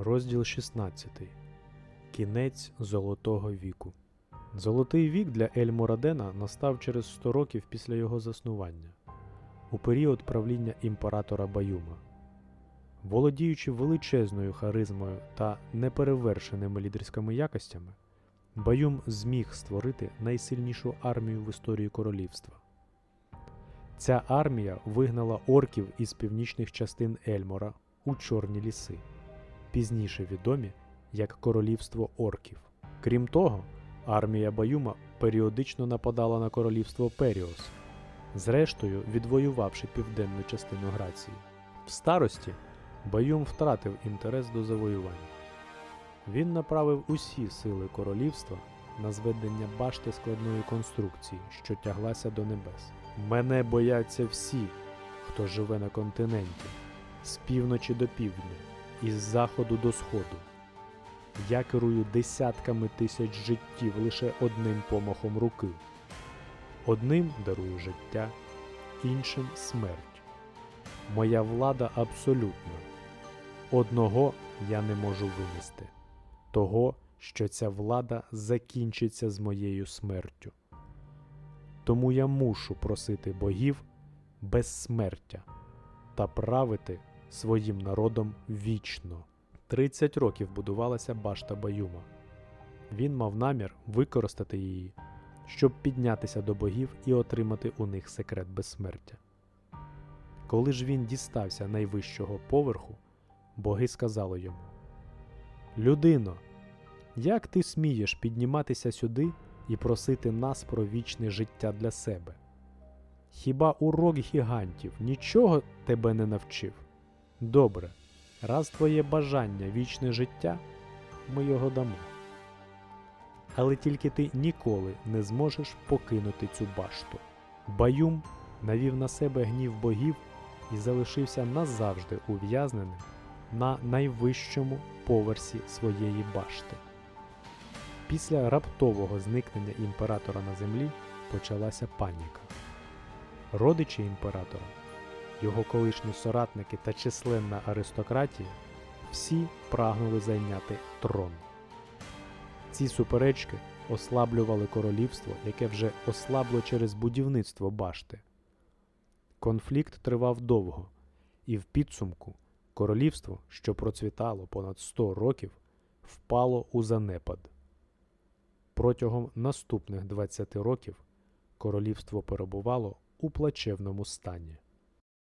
Розділ 16. Кінець Золотого віку. Золотий вік для Ель-Морадена настав через 100 років після його заснування, у період правління імператора Баюма. Володіючи величезною харизмою та неперевершеними лідерськими якостями, Баюм зміг створити найсильнішу армію в історії королівства. Ця армія вигнала орків із північних частин Ельмора у Чорні ліси, пізніше відомі як Королівство орків. Крім того, армія Баюма періодично нападала на королівство Періос, зрештою відвоювавши південну частину Грації. В старості Баюм втратив інтерес до завоювання. Він направив усі сили королівства на зведення башти складної конструкції, що тяглася до небес. Мене бояться всі, хто живе на континенті, з півночі до півдня, із заходу до сходу. Я керую десятками тисяч життів лише одним помахом руки. Одним дарую життя, іншим смерть. Моя влада абсолютна. Одного я не можу винести того, що ця влада закінчиться з моєю смертю. Тому я мушу просити богів безсмертя та правити своїм народом вічно. 30 років будувалася башта Баюма. Він мав намір використати її, щоб піднятися до богів і отримати у них секрет безсмертя. Коли ж він дістався найвищого поверху, боги сказали йому: Людино, як ти смієш підніматися сюди і просити нас про вічне життя для себе? Хіба урок гігантів нічого тебе не навчив? Добре, раз твоє бажання вічне життя, ми його дамо. Але тільки ти ніколи не зможеш покинути цю башту. Баюм навів на себе гнів богів і залишився назавжди ув'язненим на найвищому поверсі своєї башти. Після раптового зникнення імператора на землі почалася паніка. Родичі імператора, його колишні соратники та численна аристократія всі прагнули зайняти трон. Ці суперечки ослаблювали королівство, яке вже ослабло через будівництво башти. Конфлікт тривав довго, і в підсумку королівство, що процвітало понад 100 років, впало у занепад. Протягом наступних 20 років королівство перебувало у плачевному стані.